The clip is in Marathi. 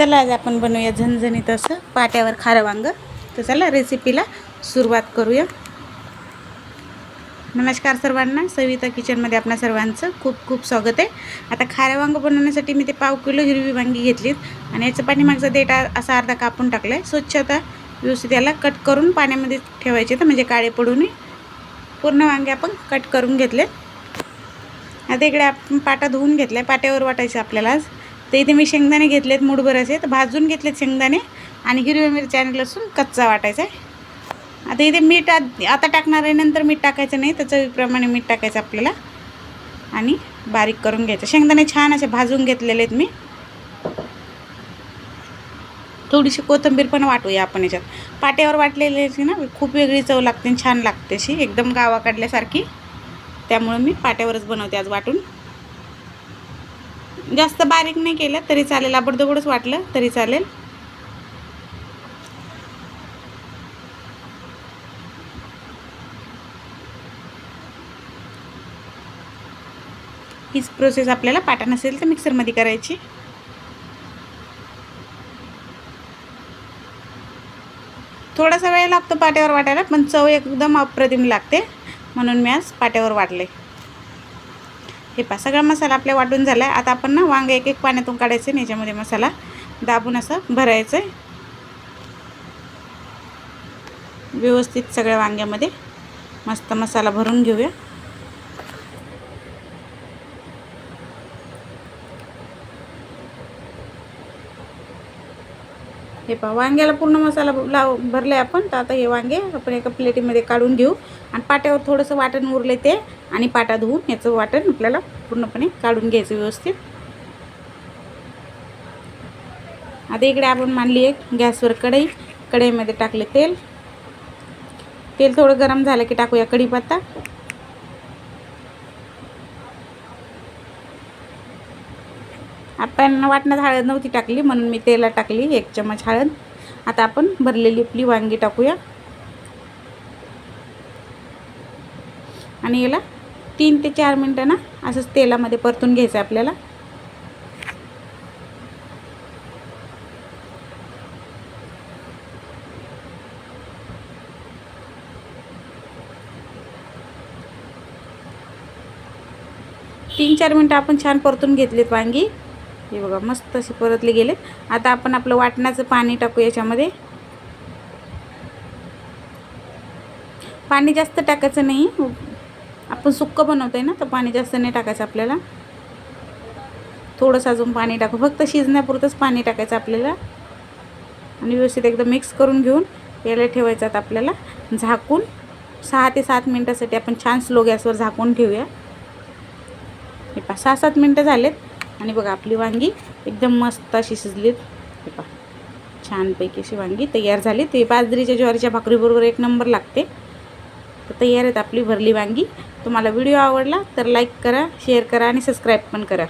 चला आज आपण बनवूया झणझणीत असं पाट्यावर खारं वांग. तर चला रेसिपीला सुरुवात करूया. नमस्कार सर्वांना. सविता किचनमध्ये आपणा सर्वांचं खूप खूप स्वागत आहे. आता खाऱ्या वांग बनवण्यासाठी मी ते पाव किलो हिरवी वांगी घेतलीत आणि याचं पाठीमागचा देठ असा अर्धा कापून टाकला आहे स्वच्छ आता व्यवस्थित याला कट करून पाण्यामध्ये ठेवायचे तर म्हणजे काळे पडून पूर्ण वांगे आपण कट करून घेतले आता इकडे आपण पाटा धुवून घेतला आहे पाट्यावर वाटायचं आपल्याला आज. तर इथे मी शेंगदाणे घेतलेत मूडभर असे तर भाजून घेतलेत शेंगदाणे. आणि हिरव्या मिरच्या आणि लसूण कच्चा वाटायचा आहे. आता इथे मीठ आत- आता टाकणार आहे नंतर मीठ टाकायचं नाही. तर चवीप्रमाणे मीठ टाकायचं आपल्याला. आणि बारीक करून घ्यायचं. शेंगदाणे छान असे भाजून घेतलेले आहेत मी. थोडीशी कोथिंबीर पण वाटूया आपण याच्यात. पाट्यावर वाटलेली असे ना खूप वेगळी चव लागते आणि छान लागते अशी. एकदम गावाकडल्यासारखी त्यामुळं मी पाट्यावरच बनवते आज वाटून. जास्त बारीक नाही केलं तरी चालेल. आबडदबडच वाटलं तरी चालेल. हीच प्रोसेस आपल्याला पाटा नसेल तर मिक्सरमध्ये करायची. थोडासा वेळ लागतो पाट्यावर वाटायला पण चव एकदम अप्रतिम लागते. म्हणून मी आज पाट्यावर वाटले हे पा सगळा मसाला आपल्या वाटून झाला आहे आता आपण ना वांगे एक एक पाण्यातून काढायचं आणि याच्यामध्ये मसाला दाबून असं भरायचं आहे व्यवस्थित सगळ्या वांग्यामध्ये मस्त मसाला भरून घेऊया. हे पहा वांग्याला पूर्ण मसाला लाव भरले आपण. तर आता हे वांगे आपण एका प्लेटीमध्ये काढून घेऊ. आणि पाट्यावर थोडंसं वाटण उरले ते आणि पाटा धुवून याचं वाटण आपल्याला पूर्णपणे काढून घ्यायचं व्यवस्थित. आता इकडे आपण मांडली एक गॅसवर कढई. कढईमध्ये टाकले तेल. तेल थोडं गरम झालं की टाकूया कढीपत्ता. आपण वाटण्यात हळद नव्हती टाकली म्हणून मी तेला टाकली एक चमच हळद. आता आपण भरलेली आपली वांगी टाकूया. आणि याला तीन ते चार मिनटं ना असंच तेलामध्ये परतून घ्यायचं आहे आपल्याला. तीन चार मिनटं आपण छान परतून घेतलीत वांगी. हे बघा मस्त असे परतले गेले आता आपण आपलं वाटणाचं पाणी टाकू याच्यामध्ये. पाणी जास्त टाकायचं नाही. आपण सुक्कं बनवतो आहे ना तर पाणी जास्त नाही टाकायचं आपल्याला. थोडंसं अजून पाणी टाकू. फक्त शिजण्यापुरतंच पाणी टाकायचं आपल्याला. आणि व्यवस्थित एकदम मिक्स करून घेऊन याला ठेवायचं आता आपल्याला. झाकून सहा ते सात मिनटासाठी आपण छान स्लो गॅसवर झाकून ठेवूया. हे पहा सहा सात मिनटं झालेत. आणि बघा आपली वांगी एकदम मस्त अशी शिजलीत. हे पहा छानपैकी अशी वांगी तयार झाली. ते बाजरीच्या ज्वारीच्या भाकरीबरोबर एक नंबर लागते. तर तयार आहेत आपली भरली वांगी. तुम्हाला व्हिडिओ आवडला तर लाईक करा शेअर करा आणि सबस्क्राईब पण करा.